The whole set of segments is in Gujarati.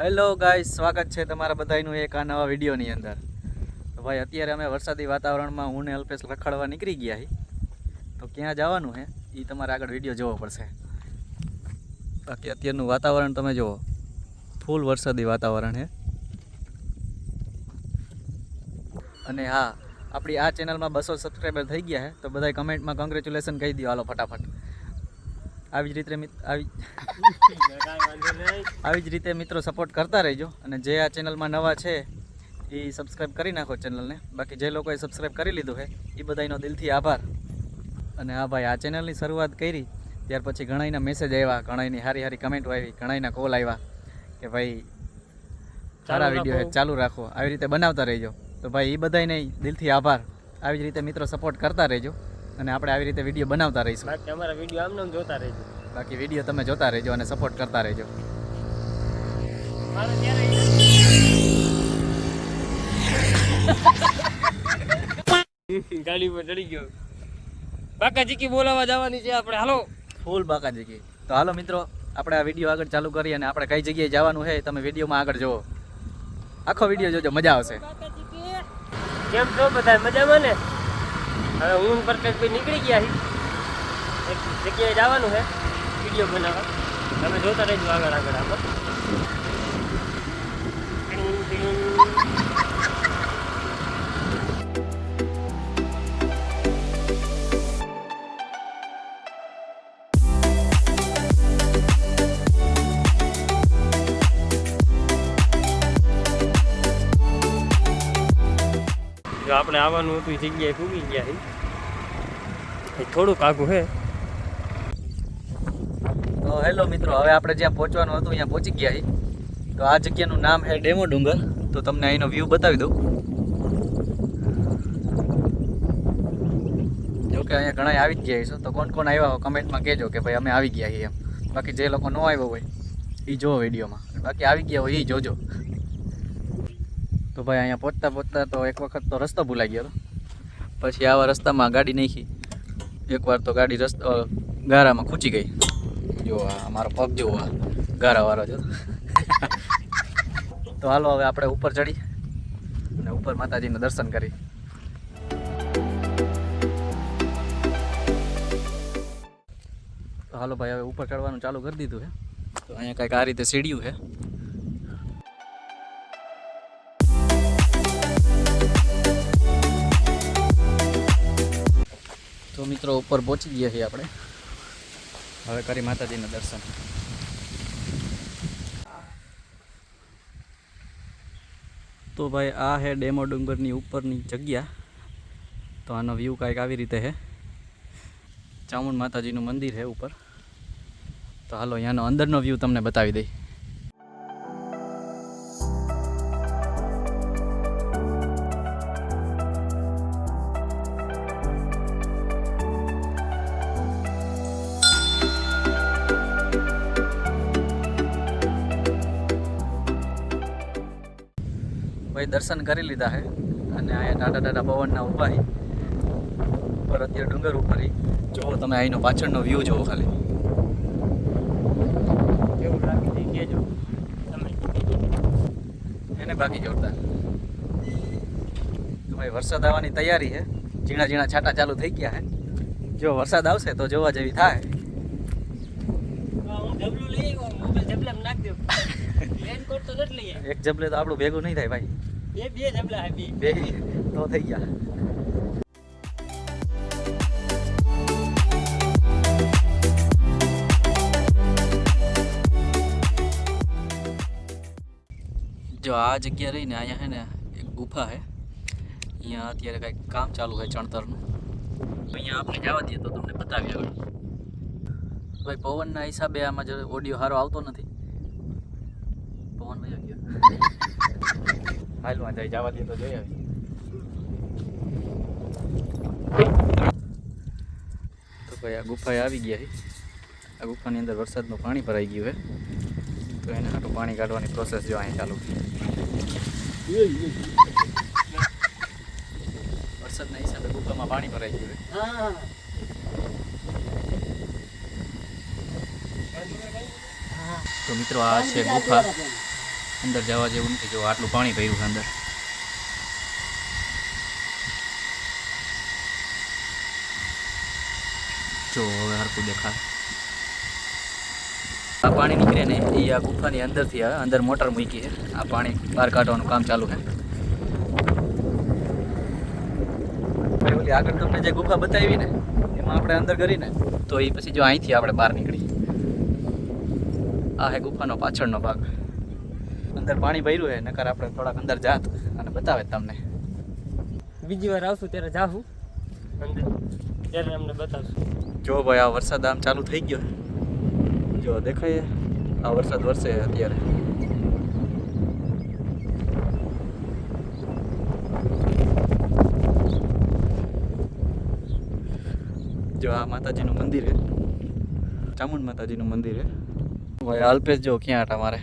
હેલો ગાય સ્વાગત છે તમારા બધાનું એક આ નવા વિડીયોની અંદર. તો ભાઈ, અત્યારે અમે વરસાદી વાતાવરણમાં હું ને અલ્પેશ રખડવા નીકળી ગયા હી. તો ક્યાં જવાનું છે એ તમારે આગળ વીડિયો જોવો પડશે. બાકી અત્યારનું વાતાવરણ તમે જુઓ. ફૂલ વરસાદી વાતાવરણ છે અને હા, આપણી આ ચેનલમાં બસો સબસ્ક્રાઈબર થઈ ગયા છે તો બધા કમેન્ટમાં કોંગ્રેચ્યુલેશન કહી દો હાલો, ફટાફટ. આવી જ રીતે આવી આવી જ રીતે મિત્રો સપોર્ટ કરતા રહેજો. અને જે આ ચેનલમાં નવા છે એ સબસ્ક્રાઈબ કરી નાખો ચેનલને બાકી જે લોકોએ સબસ્ક્રાઈબ કરી લીધું છે એ બધાનો દિલથી આભાર. અને હા ભાઈ આ ચેનલની શરૂઆત કરી ત્યાર પછી ઘણાયના મેસેજ આવ્યા ઘણાયની હારી સારી કમેન્ટો આવી ઘણાયના કોલ આવ્યા કે ભાઈ સારા વીડિયો ચાલુ રાખો. આવી રીતે બનાવતા રહેજો. તો ભાઈ એ બધાને દિલથી આભાર. આવી જ રીતે મિત્રો સપોર્ટ કરતા રહેજો. અને આપણે આવી રીતે વીડિયો બનાવતા રહીશું. બાકી અમારા વીડિયો આમને આમ જોતા રહેજો. બાકી વીડિયો તમે જોતા રહેજો અને સપોર્ટ કરતા રહેજો. ગાડી પર ચડી ગયો. બાકાજીકી બોલાવા જવાની છે આપણે. હાલો. ફૂલ બાકાજી કી તો હાલો મિત્રો આપણે આ વીડિયો આગળ ચાલુ કરીએ અને આપણે કઈ જગ્યાએ જવાનું છે તમે વિડીયોમાં આગળ જુઓ. આખો વીડિયો જોજો મજા આવશે. કેમ છો? બધા મજામાં ને? હવે હું કોઈ નીકળી ગયા છીએ એક જગ્યાએ જવાનું છે વીડિયો બનાવવા. તમે જોતા રહેજો આગળ આગળ આમાં આપણે આવવાનું હતું એ જગ્યાએ પૂગી ગયા છે થોડુંક આઘું છે તો હેલો મિત્રો, હવે આપણે જ્યાં પહોંચવાનું હતું અહીંયા પહોંચી ગયા છીએ. તો આ જગ્યાનું નામ છે ડેમો ડુંગર. તો તમને અહીંનો વ્યૂ બતાવી દઉં. જોકે અહીંયા ઘણા આવી જ ગયા છો તો કોણ કોણ આવ્યા હોય કમેન્ટમાં કહેજો કે ભાઈ અમે આવી ગયા છીએ એમ. બાકી જે લોકો ન આવ્યો હોય એ જોવો વિડીયોમાં. બાકી આવી ગયા હોય એ જોજો. તો ભાઈ અહીંયા પહોંચતા પહોંચતા તો એક વખત તો રસ્તો ભૂલાઈ ગયો પછી આવા રસ્તામાં ગાડી નાખી. એકવાર તો ગાડી રસ્તો ગારામાં ખૂચી ગઈ. જો મારો પગ જેવો આ ગારાવાળો જો તો હાલો હવે આપણે ઉપર ચડી અને ઉપર માતાજીનું દર્શન કરી. તો હાલો ભાઈ, હવે ઉપર ચડવાનું ચાલુ કરી દીધું છે. તો અહીંયા કંઈક આ રીતે સીડીયું છે. મિત્રો ઉપર પહોંચી ગયા છીએ આપણે. હવે કરી માતાજીના દર્શન. તો ભાઈ, આ હે ડેમો ડુંગરની ઉપરની જગ્યા. તો આનો વ્યૂ કાંઈક આવી રીતે છે ચામુંડ માતાજીનું મંદિર છે ઉપર. તો હાલો અહીંયાનો અંદરનો વ્યૂ તમને બતાવી દઈ. ભાઈ દર્શન કરી લીધા છે. અને અહીંયા ટાટા ટાટા પવનના ઊભા પર અત્યારે ડુંગર ઉપર. જુઓ તમે અહીંનો પાછળનો વ્યૂ જુઓ ખાલી. એવું લાગી છે કહેજો તમે. એને બાકી જોડતા ભાઈ વરસાદ આવવાની તૈયારી છે. ઝીણા ઝીણા છાંટા ચાલુ થઈ ગયા છે. જો વરસાદ આવશે તો જોવા જેવી થાય. એક જબલે તો આપણું ભેગું નહીં થાય ભાઈ. બે બે હે બે બે તો થઈ ગયા. જો આ જગ્યા રહીને અહીંયા છે ને એક ગુફા છે અહીંયા અત્યારે કંઈક કામ ચાલુ હોય ચણતરનું. તો અહીંયા આપણે જવા દઈએ તો તમને બતાવી આગળ. ભાઈ પવનના હિસાબે આમાં જો ઓડિયો સારો આવતો નથી. પવન વયો ગયો. હાલ જાય, જવા દે તો જોઈ આવી. તો ભાઈ, આ ગુફાએ આવી ગયા આ ગુફાની અંદર વરસાદનું પાણી ભરાઈ ગયું છે. તો એને આટલું પાણી કાઢવાની પ્રોસેસ જો અહીં ચાલુ વરસાદના હિસાબે ગુફામાં પાણી ભરાઈ ગયું છે. તો મિત્રો, આ છે ગુફા. અંદર જવા જેવું નથી. જો આટલું પાણી ભર્યું છે અંદર. જો હવે હરકું દેખાય આ પાણી નીકળે ને એ આ ગુફાની અંદરથી આવે અંદર મોટર મૂકી છે. આ પાણી બહાર કાઢવાનું કામ ચાલુ છે. ઓલી આગળ તમને જે ગુફા બતાવી ને, એમાં આપણે અંદર કરીને તો એ પછી જો અહીંથી આપણે બહાર નીકળી આ હે ગુફાનો પાછળનો ભાગ. અંદર પાણી ભર્યું છે નકર આપણે થોડાક અંદર જાત અને બતાવે તમને. બીજી વાર આવશું ત્યારે જાશું ત્યારે અમને બતાવશું. જો ભાઈ આ વરસાદ આમ ચાલુ થઈ ગયો જો દેખાય આ વરસાદ વરસે અત્યારે. જો આ માતાજીનું મંદિર છે. ચામુંડ માતાજીનું મંદિર છે. ભાઈ અલ્પેશ જો ક્યાં હતા મારે?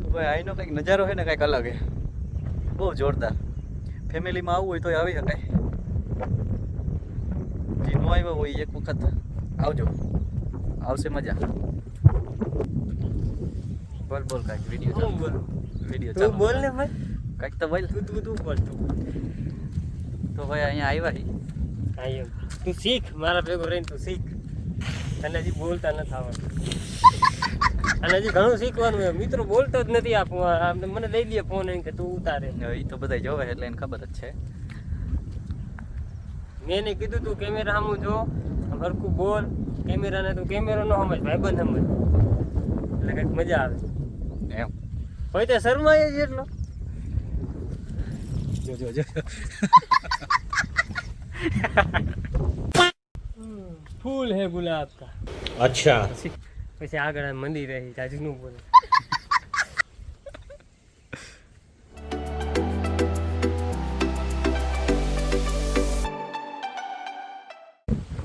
તો ભાઈ અહીંનો કંઈક નજારો છે ને કંઈક અલગ છે બહુ જોરદાર ફેમિલીમાં આવવું હોય તો આવી શકાય જે ન આવ્યો હોય એક વખત આવજો આવશે મજા બોલ બોલ કાંઈક વીડિયો બોલ ચાલુ બોલું વીડિયો ચાલુ બોલ ને ભાઈ કાંઈક તો બોલ તું તું તું બોલ તું તો ભાઈ અહીંયા આવ્યા હી એમ. તું શીખ મારા ભેગો રહીને તું શીખ. અને હજી બોલતા નથી આવડતું અને હજી ઘણું શીખવાનું છે મિત્રો બોલતો જ નથી આપવા મને દઈ લે ફોન એમ કે તું ઉતારે. એ તો બધા જોવે એટલે એને ખબર જ છે. મેં એને કીધું તું કેમેરા સામું જો. હરકું હરખું બોલ. કેમેરાને તું કેમેરો ન સમજ ભાઈબંધ સમજ. એટલે કંઈક મજા આવે. એમ. હોય તો શરમાય જ એટલો. જો જો જો. ફૂલ હે ગુલાબ કા. અચ્છા. પછી આગળ મંદિર રહી જાજુ નું બોલે.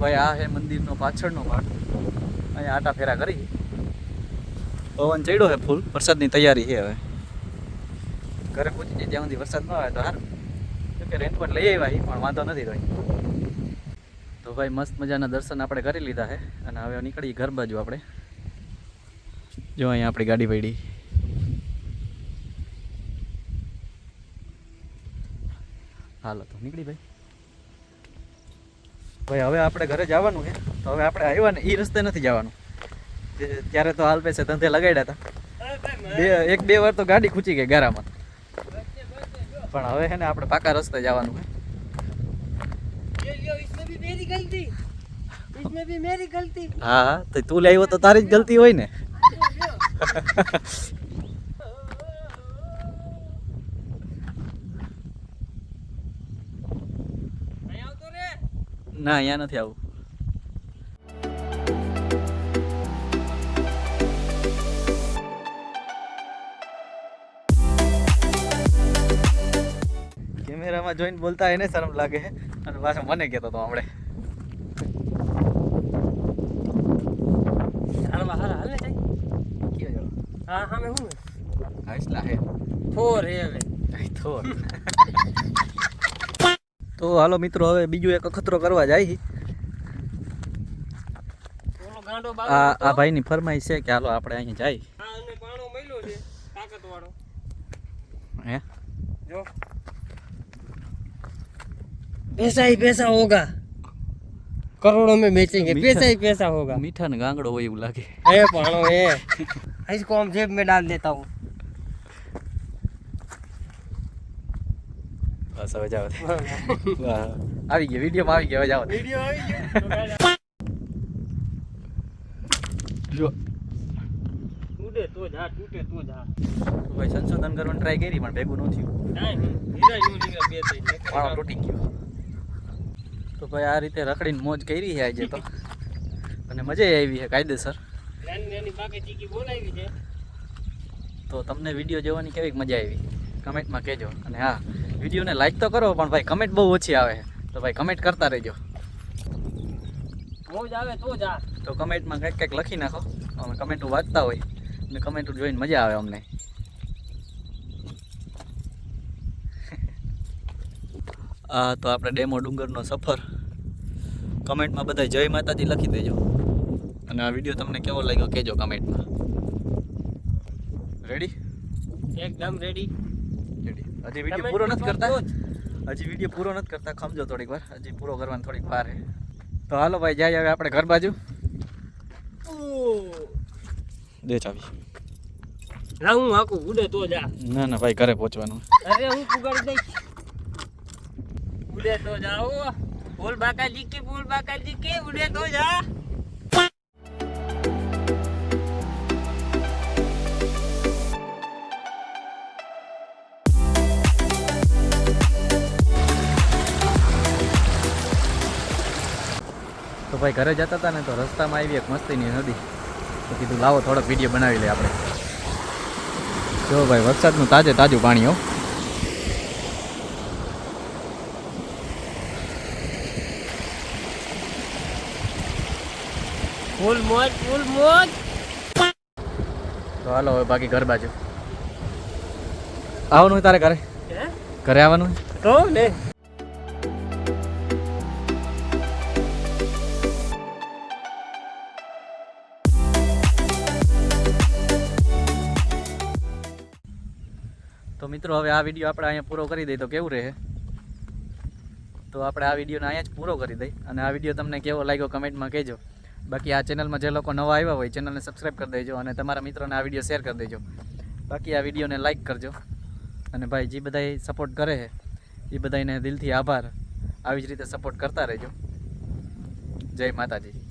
ભાઈ આ હે મંદિરનો પાછળનો ભાગ. અહીંયા આટા ફેરા કરી. પવન ચડ્યો હે ફૂલ. વરસાદની તૈયારી છે હવે. ઘરે પૂછી જાય ત્યાં સુધી વરસાદ ન આવે તો હારું. જોકે રેનકોટ લઈ આવ્યા પણ વાંધો નથી ભાઈ તો ભાઈ મસ્ત મજાના દર્શન આપણે કરી લીધા છે અને હવે નીકળી ઘર બાજુ આપણે. જો અહીંયા આપણી ગાડી પડી. હાલો, તો નીકળી ભાઈ. ભાઈ, હવે આપણે ઘરે જવાનું છે તો હવે આપણે આવ્યા ને એ રસ્તે નથી જવાનું. ત્યારે તો હાલ પૈસે ધંધે લગાડ્યા હતા. બે, એક, બે વાર તો ગાડી ખૂચી ગઈ ગારામાં. પણ હવે છે ને આપણે પાકા રસ્તે જવાનું છે. હા હા તો તું લાવ્યો તો તારી જ ગલતી હોય ને. ના અહીંયા નથી આવું. કેમેરામાં જોઈને બોલતા એને શરમ લાગે અને પાછો મને કહેતો હતો આપણે હા હા મેં હું આઈસલા હે. ફોર હે હવે. તો. તો હાલો મિત્રો હવે બીજું એક અખતરો કરવા જાય. આ આ. ભાઈની ફરમાઈશ છે કે હાલો આપણે અહીં જાય. હે? જો. पैसा ही पैसा होगा करोड़ों में बेचेंगे मीठा- पैसा ही पैसा होगा મીઠા ને ગાંગડો હોય એવું લાગે है पाणो है इसको हम जेब में डाल देता हूँ બસ હવે જાવ વાહ આવી ગયો વિડીયોમાં આવી ગયો હવે જાવ वीडियो આવી ગયો જો તૂટે તો જા તૂટે તો જા ભાઈ સંશોધન કરવાની ટ્રાય કરી પણ ભેગું ન થયું કાંઈ નહીં હીરા નું નીકળે બે ત્રણ પાણો તૂટી ગયો તો ભાઈ આ રીતે રખડીને મોજ કરી છે આજે તો. અને મજા આવી છે કાયદેસર. તો તમને વીડિયો જોવાની કેવી મજા આવી? કમેન્ટમાં કહેજો. અને હા વિડીયોને લાઈક તો કરો પણ ભાઈ કમેન્ટ બહુ ઓછી આવે. તો ભાઈ કમેન્ટ કરતા રહેજો. મોજ આવે તો જા તો કમેન્ટમાં કંઈક કંઈક લખી નાખો. અમે કમેન્ટો વાંચતા હોય. અને કમેન્ટો જોઈને મજા આવે અમને. તો આપણે ડેમો ડુંગરનો સફર. કમેન્ટમાં બધા જય માતાજી લખી દેજો. અને આ વીડિયો તમને કેવો લાગ્યો કહેજો કમેન્ટમાં. રેડી એકદમ રેડી રેડી હજી વીડિયો પૂરો નથી કરતા? હજી વીડિયો પૂરો નથી કરતા? ખમજો થોડીક વાર. હજી પૂરો કરવાની થોડીક વાર છે તો હાલો ભાઈ જાય હવે આપણે ઘર બાજુ. દે ચાવી. ના હું આખું ઉડે તો જા. ના ના ભાઈ ઘરે પહોંચવાનું. અરે હું પુગાડી દઈશ. ઉડે તો જાઓ બોલ બાકાજી કે બોલ બાકાજી કે ઉડે તો જા. તો ભાઈ ઘરે જતા હતા ને તો રસ્તામાં આવી એક મસ્તીની નદી. તો કીધું લાવો થોડોક વીડિયો બનાવી લઈએ આપણે. જો ભાઈ વરસાદનું તાજે તાજું પાણી હો. ફૂલ મોજ ફૂલ મોજ. તો હાલો હવે બાકી ઘર બાજુ. આવવાનું હોય તારે ઘરે? ઘરે આવવાનું તો ને. તો મિત્રો હવે આ વીડિયો આપણે અહીંયા પૂરો કરી દઈએ. તો કેવું રહે? તો આપણે આ વિડીયોને અહીંયા જ પૂરો કરી દઈએ. અને આ વીડિયો તમને કેવો લાગ્યો કમેન્ટમાં કહેજો. બાકી આ ચેનલમાં જે લોકો નવા આવ્યા હોય ચેનલને સબસ્ક્રાઈબ કરી દેજો અને તમારા મિત્રોને આ વીડિયો શેર કરી દેજો. બાકી આ વિડીયોને લાઈક કરજો. અને ભાઈ, જે બધાય સપોર્ટ કરે એ બધાને દિલથી આભાર. આવી જ રીતે સપોર્ટ કરતા રહેજો. જય માતાજી.